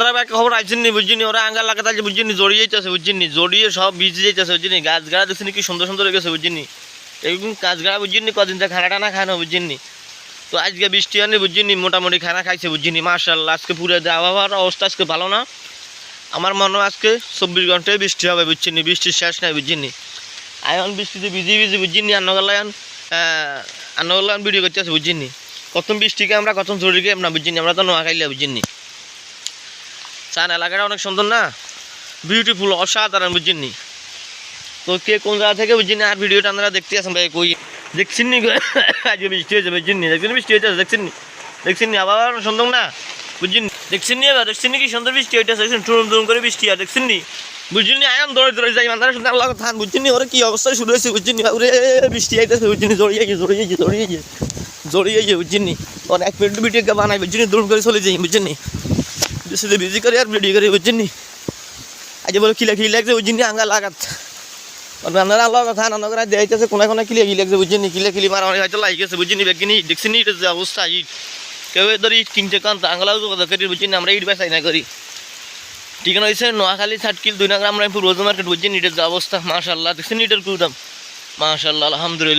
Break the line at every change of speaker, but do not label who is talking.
আপনারা ব্যাকে খবর আইছেন নি, বুঝিনি? ওরা আঙ্গাল লাগাতে আছে বুঝিনি জড়িয়ে যাইতেছে বুঝিনি? জড়িয়ে সব ভিজে যাইতেছে, বুঝিনি? গাছ গাড়া দেখছেন কি সুন্দর সুন্দর হয়ে গেছে বুঝিনি? এরকম গাছ গাড়া বুঝিনি, কদিন থেকে খানা টানা খায় না, বুঝিনি? তো আজকে বৃষ্টি আনি বুঝিনি? মোটামুটি খানা খাইছে, বুঝিনি? মার্শাল্লাহ আজকে পুরো আবহাওয়ার অবস্থা আজকে ভালো না। আমার মনে আজকে চব্বিশ ঘন্টায় বৃষ্টি হবে বুঝছিনি বৃষ্টির শেষ নাই, বুঝিনি? আয়ন বৃষ্টিতে ভিজি ভিজি, বুঝিনি? আন্নগলায়ন আন্নগলায়ন ভিডিও করতেছে, বুঝিনি? কত বৃষ্টিকে আমরা, কত জরুরিকে আমরা, বুঝিনি? আমরা তো নোয়া খাইলে বুঝিনি? চান এলাকাটা অনেক সুন্দর না বিউটিফুল অসাধারণ বুঝিনি তো কে কোন জায়গা থেকে বুঝিনি আর ভিডিওটা আপনারা দেখতে আসেন ভাই কই দেখছেন নি আজকে বৃষ্টি হয়েছে বুঝছেন নি দেখছেন বৃষ্টি হয়েছে দেখছেন নি দেখছেন নি আবার সুন্দর না বুঝছেন দেখছেন নি এবার দেখছেন নি কি সুন্দর বৃষ্টি হইতেছে দেখছেন টুরুম টুরুম করে বৃষ্টি আর দেখছেন নি বুঝছেন নি আয়ন দৌড়ে দৌড়ে যাই মানে শুনতে আল্লাহ থান বুঝছেন নি ওরা কি অবস্থা শুরু হয়েছে বুঝছেন নি ওরে বৃষ্টি আইতেছে বুঝছেন নি জড়িয়ে গিয়ে জড়িয়ে গিয়ে জড়িয়ে গিয়ে জড়িয়ে গিয়ে বুঝছেন নি এক মিনিট ভিডিও বানাই বুঝছেন নি দৌড় করে চলে যাই বুঝছেন নি বেশি বিজি করে আর ভিডিও করে বুঝছেন নি? আজ বলে কিলা কি লাগছে বুঝছেন নি? আঙ্গা লাগাত। আপনারা আল্লাহ কথা না করে দেখাইতেছে কোনা কোনা কিলে কি লাগছে বুঝছেন নি? কিলে কিলি মারা অনেক হয়তো লাগিয়েছে বুঝছেন নি? বেগিনি দেখছেন নি, এটা যে অবস্থা, ইট। কেউ ধর ইট কিনতে কান আঙ্গলাও কথা করি বুঝছেন আমরা ইট বেসাই না করি। ঠিকানা হয়েছে নোয়াখালী, ষাটকিল, দুই নাগ্রাম রামপুর রোজ মার্কেট বুঝছেন ইটের যে অবস্থা মাশাল্লাহ দেখছেন ইটের কুদাম। মাশাল্লাহ আলহামদুলিল্লাহ।